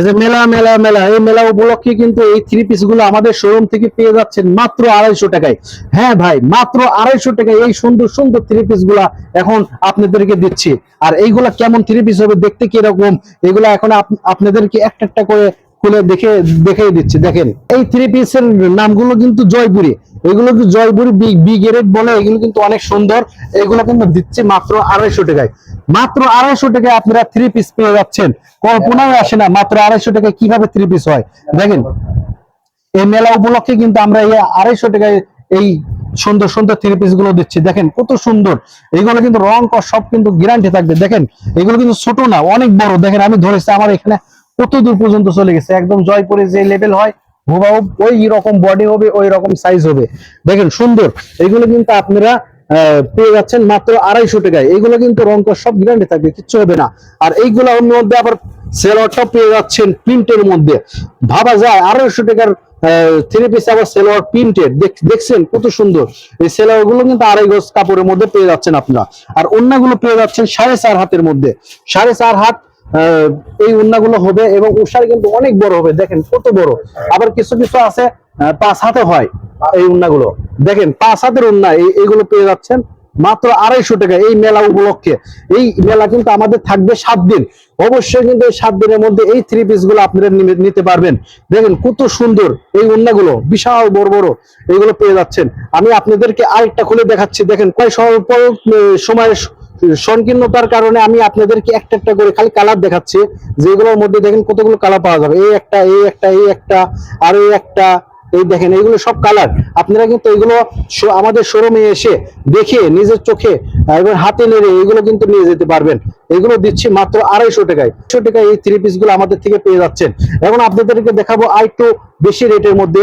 যে মেলা মেলা মেলা, এই মেলা উপলক্ষে কিন্তু এই থ্রি পিসগুলো আমাদের শোরুম থেকে পেয়ে যাচ্ছেন মাত্র আড়াইশো টাকায়। হ্যাঁ ভাই, মাত্র আড়াইশো টাকায় এই সুন্দর সুন্দর থ্রি পিসগুলা এখন আপনাদেরকে দিচ্ছি। আর এইগুলা কেমন থ্রি পিস হবে দেখতে কীরকম, এগুলা এখন আপ- আপনাদেরকে একটা একটা করে খুলে দেখে দেখে দিচ্ছি। দেখেন, এই থ্রি পিসের নামগুলো কিন্তু জয়পুরি। এগুলো কিন্তু জয়পুরি বি গ্রেড বলে, এগুলো কিন্তু অনেক সুন্দর। এগুলো কিন্তু দিচ্ছে মাত্র আড়াইশো টাকায়। মাত্র আড়াইশো টাকায় আপনারা থ্রি পিস পেয়ে যাচ্ছেন। কল্পনায় আসে না, মাত্র আড়াইশো টাকায় কীভাবে থ্রি পিস হয়? দেখেন, এই মেলা উপলক্ষে কিন্তু আমরা এই আড়াইশো টাকায় এই সুন্দর সুন্দর থ্রি পিসগুলো দিচ্ছি। দেখেন, কত সুন্দর। এগুলো কিন্তু রং কর, সব কিন্তু গ্যারান্টি থাকবে। দেখেন, এগুলো কিন্তু ছোট না, অনেক বড়। দেখেন, আমি ধরেছি, আমার এখানে কত দূর পর্যন্ত চলে গেছে। একদম জয়পুরে যে লেভেল হয় ওই রকম বডি হবে, ওই রকম সাইজ হবে। দেখেন, সুন্দর। এগুলো কিন্তু আপনারা পেয়ে যাচ্ছেন মাত্র আড়াইশো টাকায়। এগুলো কিন্তু রং কর সব গ্যারান্টি থাকবে, কিচ্ছু হবে না। আর এইগুলোর মধ্যে আবার সেলরটা পেয়ে যাচ্ছেন প্রিন্টের মধ্যে। ভাবা যায়, আড়াইশো টাকার থ্রি পিস আবার সেলোয়ার প্রিন্টেড দেখছেন কত সুন্দর। এই সেলোয়ারগুলো কিন্তু আড়াই গজ কাপড়ের মধ্যে পেয়ে যাচ্ছেন আপনারা। আর অন্যগুলো পেয়ে যাচ্ছেন সাড়ে চার হাতের মধ্যে। সাড়ে চার হাত এই উন্নাগুলো হবে এবং উষার কিন্তু অনেক বড় হবে। দেখেন কত বড়। আবার কিছু কিছু আছে পাঁচ হাতে হয়। এই উন্নাগুলো। দেখেন, পাঁচ হাতের উন্না এইগুলো পেয়ে যাচ্ছেন মাত্র আড়াইশো টাকা এই মেলা উপলক্ষে। এই মেলা কিন্তু আমাদের থাকবে সাত দিন। অবশ্যই কিন্তু এই সাত দিনের মধ্যে এই থ্রি পিসগুলো আপনারা নিতে পারবেন। দেখেন, কত সুন্দর এই উন্নাগুলো, বিশাল বড় বড় এগুলো পেয়ে যাচ্ছেন। আমি আপনাদেরকে আরেকটা খুলে দেখাচ্ছি। দেখেন, কয় স্বল্প সময়ের সংকীর্ণতার কারণে আমি আপনাদেরকে একটা একটা করে খালি কালার দেখাচ্ছি। যেগুলোর মধ্যে দেখেন কতগুলো কালার পাওয়া যাবে। এই একটা এই একটা এই একটা, আর এই একটা এই দেখেন এইগুলো সব কালার আপনারা কিন্তু এগুলো আমাদের শোরুমে এসে দেখে নিজের চোখে আহ, এবং হাতে নেড়ে এগুলো কিন্তু নিয়ে যেতে পারবেন। এগুলো দিচ্ছি মাত্র আড়াইশো টাকায়। একশো টাকায় এই থ্রি পিসগুলো আমাদের থেকে পেয়ে যাচ্ছেন। এখন আপনাদেরকে দেখাবো আর একটু বেশি রেটের মধ্যে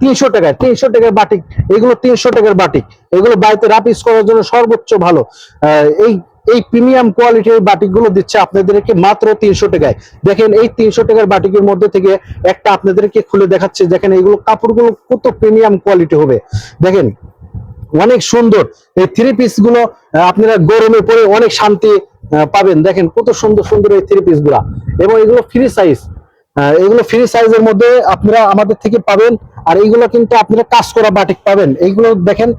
তিনশো টাকায়। তিনশো টাকার বাটিক এগুলো তিনশো টাকার বাটিক এগুলো বাড়িতে রাপিস করার জন্য সর্বোচ্চ ভালো। এই এই প্রিমিয়াম কোয়ালিটির বাটিকগুলো দিচ্ছে আপনাদেরকে মাত্র তিনশো টাকায়। দেখেন, এই তিনশো টাকার বাটিকের মধ্যে থেকে একটা আপনাদেরকে খুলে দেখাচ্ছে। দেখেন, এইগুলো কাপড়গুলো কত প্রিমিয়াম কোয়ালিটি হবে। দেখেন, অনেক সুন্দর। এই থ্রি পিসগুলো আপনারা গরমে পরে অনেক শান্তি পাবেন। দেখেন, কত সুন্দর সুন্দর এই থ্রি পিসগুলা। এবং এগুলো ফ্রি সাইজ এগুলো ফ্রি সাইজের মধ্যে আপনারা আমাদের থেকে পাবেন। আর এইগুলো কিন্তু আপনারা কাজ করা বাটিক পাবেন। এইগুলো দেখেন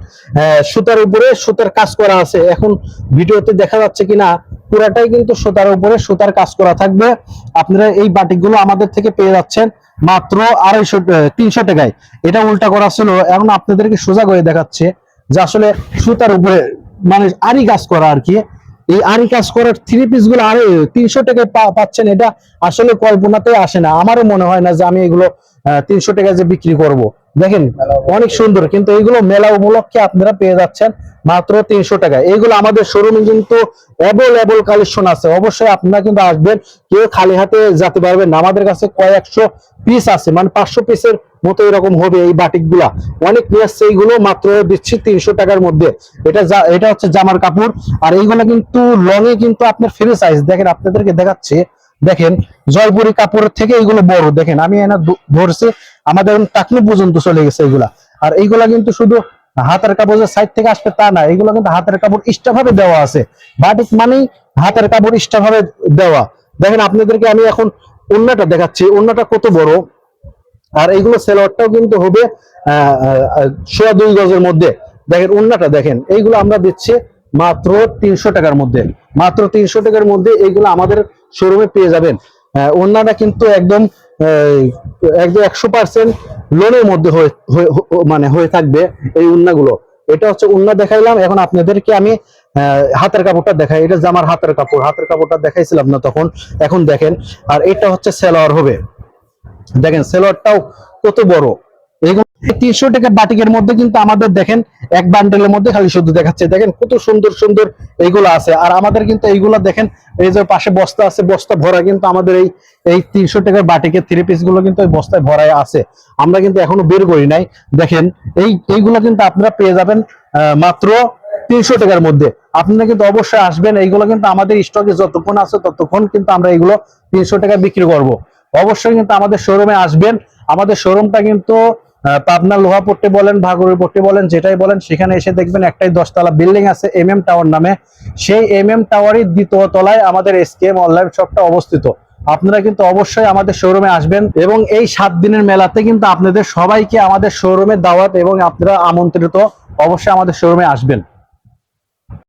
সুতার উপরে সুতার কাজ করা আছে। এখন ভিডিওতে দেখা যাচ্ছে কিনা, পুরাটাই কিন্তু সুতার উপরে সুতার কাজ করা থাকবে। আপনারা এই বাটিকগুলো আমাদের থেকে পেয়ে যাচ্ছেন মাত্র আড়াইশো তিনশো টাকায়। এটা উল্টা করা ছিল। এখন আপনাদেরকে সোজা করে দেখাচ্ছে যে আসলে সুতার উপরে মানে আরি কাজ করা আর কি। এই আরি কাজ করার থ্রি পিসগুলো আরে তিনশো টাকায় পাচ্ছেন। এটা আসলে কল্পনাতে আসে না। আমারও মনে হয় না যে আমি এগুলো তিনশো টাকায় যে বিক্রি করব। দেখেন অনেক সুন্দর কিন্তু এইগুলো মেলা উপলক্ষে আপনারা পেয়ে যাচ্ছেন মাত্র তিনশো টাকা এইগুলো আমাদের শোরুমে কিন্তু অ্যাভেলেবল কালেকশন আছে। অবশ্যই আপনারা কিন্তু আসবেন কেউ খালি হাতে যেতে পারবেন না। আমাদের কাছে কয়েকশো পিস আছে মানে পাঁচশো পিসের মতো এরকম হবে এই বাটিকগুলা অনেক নিয়ে এইগুলো মাত্র দিচ্ছি তিনশো টাকার মধ্যে। এটা যা- এটা হচ্ছে জামার কাপড়। আর এইগুলো কিন্তু লং এ কিন্তু আপনার ফ্রি সাইজ দেখেন আপনাদেরকে দেখাচ্ছি। দেখেন, জয়পুরি কাপড়ের থেকে এইগুলো বড়। দেখেন, আমি এনা ধরছি, আমাদের টাকনু পর্যন্ত চলে গেছে এইগুলা আর এইগুলা কিন্তু শুধু হাতের কাপড়ের সাইড থেকে আসবে তা না, এগুলো কিন্তু হাতের কাপড় ভাবে দেওয়া আছে। বাটিক মানেই হাতের কাপড় ভাবে দেওয়া। দেখেন, আপনাদেরকে আমি এখন অন্যটা দেখাচ্ছি। অন্যটা কত বড়? আর এইগুলো সেলোয়ারটাও কিন্তু হবে সোয়া দুই গজের মধ্যে। দেখেন, অন্যটা দেখেন। এইগুলো আমরা দিচ্ছি মাত্র তিনশো টাকার মধ্যে। মাত্র তিনশো টাকার মধ্যে এইগুলো আমাদের শোরুমে পেয়ে যাবেন। অন্যটা কিন্তু একদম একদম একশো পার্সেন্ট লোনের মধ্যে মানে হয়ে থাকবে এই উন্নাগুলো এটা হচ্ছে উন্না দেখাইলাম। এখন আপনাদেরকে আমি হাতের কাপড়টা দেখাই। এটা জামার হাতের কাপড়। হাতের কাপড়টা দেখাইছিলাম না তখন। এখন দেখেন, আর এটা হচ্ছে সেলোয়ার হবে। দেখেন, সেলোয়ারটাও কত বড়। এগুলো তিনশো টাকা বাটিকের মধ্যে কিন্তু আমাদের দেখেন এক বান্ডেলের মধ্যে খালি শুধু দেখাচ্ছে। দেখেন কত সুন্দর সুন্দর এইগুলো আছে। আর আমাদের কিন্তু এইগুলো দেখেন, এই যে পাশে বস্তা আছে, বস্তা ভরা কিন্তু আমাদের এই এই তিনশো টাকার বাটিকের থ্রি পিসগুলো কিন্তু ওই বস্তায় ভরায় আছে। আমরা কিন্তু এখনও বের করি নাই। দেখেন, এই, এইগুলো কিন্তু আপনারা পেয়ে যাবেন মাত্র তিনশো টাকার মধ্যে। আপনারা কিন্তু অবশ্যই আসবেন। এইগুলো কিন্তু আমাদের স্টকে যতক্ষণ আছে ততক্ষণ কিন্তু আমরা এগুলো তিনশো টাকা বিক্রি করব। অবশ্যই কিন্তু আমাদের শোরুমে আসবেন। আমাদের শোরুমটা কিন্তু পাবনা লোহা পট্টি বলেন ভাগুরি পড়তে বলেন, যেটাই বলেন, সেখানে এসে দেখবেন একটাই দশতলা বিল্ডিং আছে এম এম টাওয়ার নামে। সেই এম এম টাওয়ারই দ্বিতীয় তলায় আমাদের এসকেএম অনলাইন শপটা অবস্থিত। আপনারা কিন্তু অবশ্যই আমাদের শোরুমে আসবেন এবং এই সাত দিনের মেলাতে কিন্তু আপনাদের সবাইকে আমাদের শোরুমে দাওয়াত এবং আপনারা আমন্ত্রিত অবশ্যই আমাদের শোরুমে আসবেন।